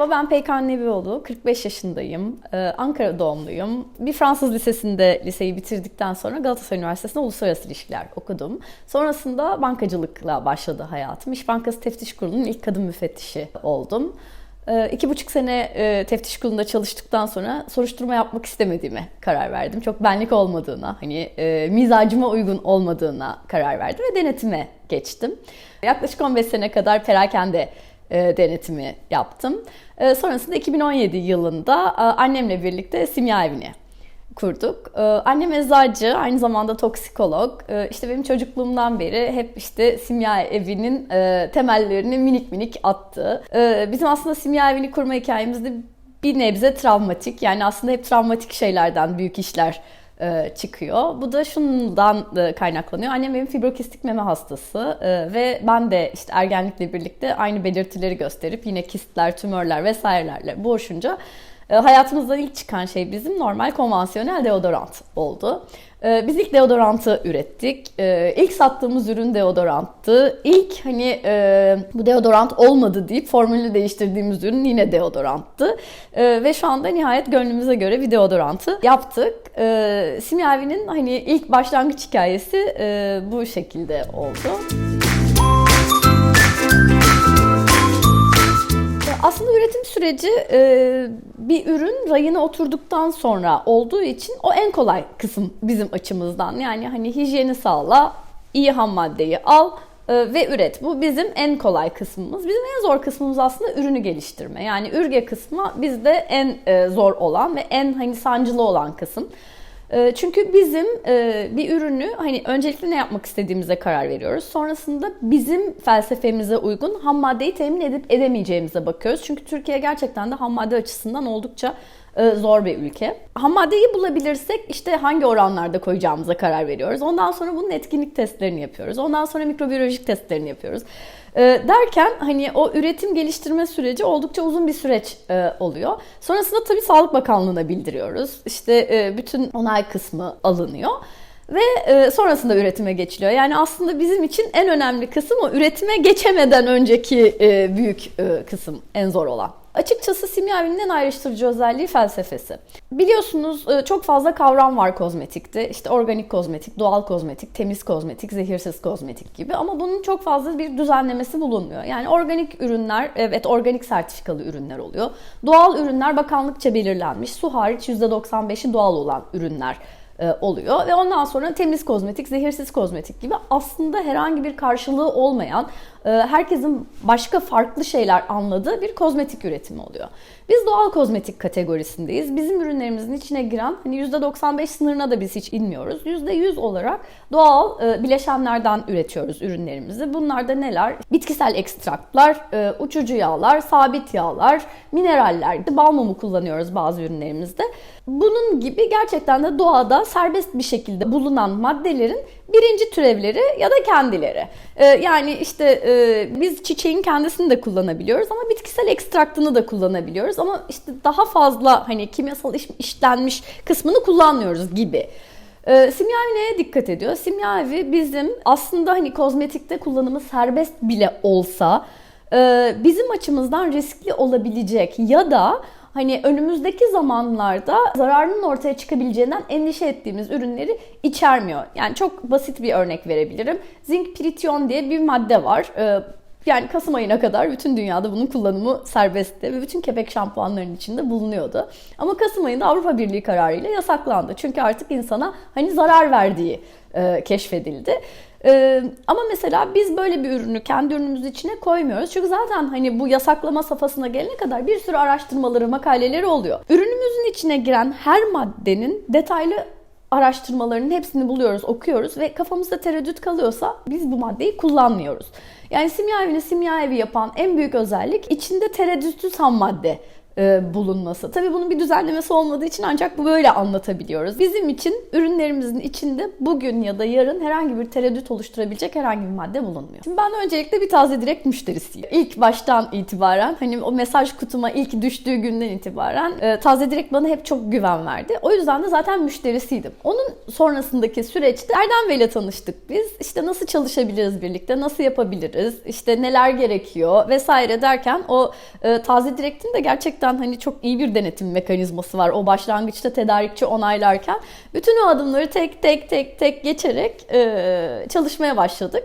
Merhaba ben Peykan Nebioğlu, 45 yaşındayım, Ee, Ankara doğumluyum. Bir Fransız lisesinde liseyi bitirdikten sonra Galatasaray Üniversitesi'nde uluslararası ilişkiler okudum. Sonrasında bankacılıkla başladı hayatım. İş Bankası Teftiş Kurulu'nun ilk kadın müfettişi oldum. Ee, İki buçuk sene e, teftiş kurulunda çalıştıktan sonra soruşturma yapmak istemediğime karar verdim. Çok benlik olmadığına, hani e, mizacıma uygun olmadığına karar verdim ve denetime geçtim. Yaklaşık 15 sene kadar perakende denetimi yaptım. E, sonrasında 2017 yılında e, annemle birlikte simya evini kurduk. E, annem eczacı, aynı zamanda toksikolog. E, işte benim çocukluğumdan beri hep işte simya evinin e, temellerini minik minik attı. E, bizim aslında simya evini kurma hikayemizde bir nebze travmatik. Yani aslında hep travmatik şeylerden büyük işler e, çıkıyor. Bu da şundan e, kaynaklanıyor. Annem benim fibrokistik meme hastası e, ve ben de işte ergenlikle birlikte aynı belirtileri gösterip yine kistler, tümörler vesairelerle boğuşunca e, hayatımızdan ilk çıkan şey bizim normal konvansiyonel deodorant oldu. E, Biz ilk deodorantı ürettik. E, İlk sattığımız ürün deodoranttı. İlk hani e, bu deodorant olmadı deyip formülü değiştirdiğimiz ürün yine deodoranttı. E, Ve şu anda nihayet gönlümüze göre bir deodorantı yaptık. E, Simyavi'nin hani ilk başlangıç hikayesi e, bu şekilde oldu. Aslında üretim süreci e, bir ürün rayına oturduktan sonra olduğu için o en kolay kısım bizim açımızdan. Yani hani hijyeni sağla, iyi ham maddeyi al e, ve üret. Bu bizim en kolay kısmımız. Bizim en zor kısmımız aslında ürünü geliştirme. Yani ürge kısmı bizde en e, zor olan ve en hani sancılı olan kısım. E, Çünkü bizim e, bir ürünü hani öncelikle ne yapmak istediğimize karar veriyoruz. Sonrasında bizim felsefemize uygun ham maddeyi temin edip edemeyeceğimize bakıyoruz. Çünkü Türkiye gerçekten de ham madde açısından oldukça zor bir ülke. Ham maddeyi bulabilirsek işte hangi oranlarda koyacağımıza karar veriyoruz. Ondan sonra bunun etkinlik testlerini yapıyoruz. Ondan sonra mikrobiyolojik testlerini yapıyoruz. E, derken hani o üretim geliştirme süreci oldukça uzun bir süreç e, oluyor. Sonrasında tabii Sağlık Bakanlığı'na bildiriyoruz. İşte e, bütün onay kısmı alınıyor. Ve e, sonrasında üretime geçiliyor. Yani aslında bizim için en önemli kısım o üretime geçemeden önceki e, büyük e, kısım, en zor olan. Açıkçası simyavinin en ayrıştırıcı özelliği felsefesi. Biliyorsunuz e, çok fazla kavram var kozmetikte. İşte organik kozmetik, doğal kozmetik, temiz kozmetik, zehirsiz kozmetik gibi. Ama bunun çok fazla bir düzenlemesi bulunmuyor. Yani organik ürünler, evet organik sertifikalı ürünler oluyor. Doğal ürünler bakanlıkça belirlenmiş. Su hariç %95'i doğal olan ürünler e, oluyor ve ondan sonra temiz kozmetik, zehirsiz kozmetik gibi aslında herhangi bir karşılığı olmayan, herkesin başka farklı şeyler anladığı bir kozmetik üretimi oluyor. Biz doğal kozmetik kategorisindeyiz. Bizim ürünlerimizin içine giren hani %95 sınırına da biz hiç inmiyoruz. %100 olarak doğal e, bileşenlerden üretiyoruz ürünlerimizi. Bunlar da neler? Bitkisel ekstraklar, e, uçucu yağlar, sabit yağlar, mineraller, bal mumu kullanıyoruz bazı ürünlerimizde. Bunun gibi gerçekten de doğada serbest bir şekilde bulunan maddelerin birinci türevleri ya da kendileri. Ee, yani işte e, biz çiçeğin kendisini de kullanabiliyoruz ama bitkisel ekstraktını da kullanabiliyoruz ama işte daha fazla hani kimyasal iş, işlenmiş kısmını kullanmıyoruz gibi. Ee, simyavi neye dikkat ediyor? Simyavi bizim aslında hani kozmetikte kullanımı serbest bile olsa e, bizim açımızdan riskli olabilecek ya da hani önümüzdeki zamanlarda zararının ortaya çıkabileceğinden endişe ettiğimiz ürünleri içermiyor. Yani çok basit bir örnek verebilirim. Zinc prition diye bir madde var. Ee, yani Kasım ayına kadar bütün dünyada bunun kullanımı serbestti ve bütün kepek şampuanlarının içinde bulunuyordu. Ama Kasım ayında Avrupa Birliği kararıyla yasaklandı. Çünkü artık insana hani zarar verdiği e, keşfedildi. Ee, ama mesela biz böyle bir ürünü kendi ürünümüzün içine koymuyoruz. Çünkü zaten hani bu yasaklama safhasına gelene kadar bir sürü araştırmaları, makaleleri oluyor. Ürünümüzün içine giren her maddenin detaylı araştırmalarının hepsini buluyoruz, okuyoruz ve kafamızda tereddüt kalıyorsa biz bu maddeyi kullanmıyoruz. Yani simya evini simya evi yapan en büyük özellik içinde tereddütsüz ham madde bulunması. Tabii bunun bir düzenlemesi olmadığı için ancak bu böyle anlatabiliyoruz. Bizim için ürünlerimizin içinde bugün ya da yarın herhangi bir tereddüt oluşturabilecek herhangi bir madde bulunmuyor. Şimdi ben öncelikle bir taze direkt müşterisiyim. İlk baştan itibaren hani o mesaj kutuma ilk düştüğü günden itibaren e, taze direkt bana hep çok güven verdi. O yüzden de zaten müşterisiydim. Onun sonrasındaki süreçte Erdem Bey'le tanıştık biz. İşte nasıl çalışabiliriz birlikte, nasıl yapabiliriz, işte neler gerekiyor vesaire derken o e, taze direktin de gerçekten hani çok iyi bir denetim mekanizması var. O başlangıçta tedarikçi onaylarken bütün o adımları tek tek tek tek geçerek e, çalışmaya başladık.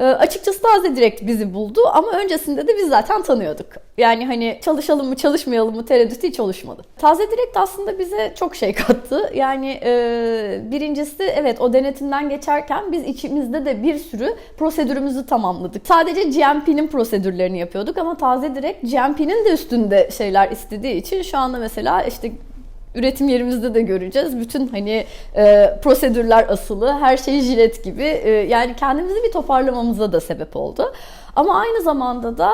E, açıkçası Taze Direkt bizi buldu ama öncesinde de biz zaten tanıyorduk. Yani hani çalışalım mı çalışmayalım mı tereddütü hiç oluşmadı. Taze Direkt aslında bize çok şey kattı. Yani e, birincisi evet o denetimden geçerken biz içimizde de bir sürü prosedürümüzü tamamladık. Sadece GMP'nin prosedürlerini yapıyorduk ama Taze Direkt GMP'nin de üstünde şeyler istediği için şu anda mesela işte üretim yerimizde de göreceğiz. Bütün hani e, prosedürler asılı, her şey jilet gibi. E, yani kendimizi bir toparlamamıza da sebep oldu. Ama aynı zamanda da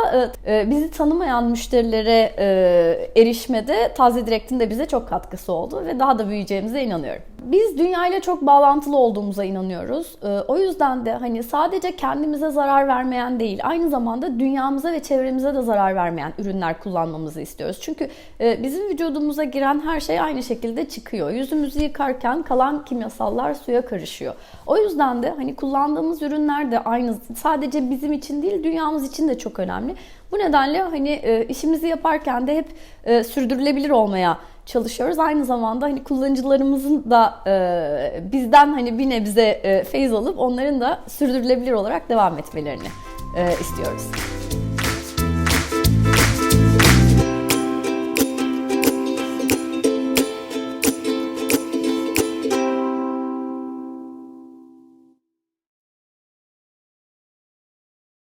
e, e, bizi tanımayan müşterilere e, erişmede Taze Direkt'in de bize çok katkısı oldu ve daha da büyüyeceğimize inanıyorum. Biz dünyayla çok bağlantılı olduğumuza inanıyoruz. E, o yüzden de hani sadece kendimize zarar vermeyen değil, aynı zamanda dünyamıza ve çevremize de zarar vermeyen ürünler kullanmamızı istiyoruz. Çünkü e, bizim vücudumuza giren her şey aynı şekilde çıkıyor. Yüzümüzü yıkarken kalan kimyasallar suya karışıyor. O yüzden de hani kullandığımız ürünler de aynı sadece bizim için değil dünyamız için de çok önemli. Bu nedenle hani e, işimizi yaparken de hep e, sürdürülebilir olmaya çalışıyoruz. Aynı zamanda hani kullanıcılarımızın da e, bizden hani bir nebze e, feyiz alıp onların da sürdürülebilir olarak devam etmelerini e, istiyoruz.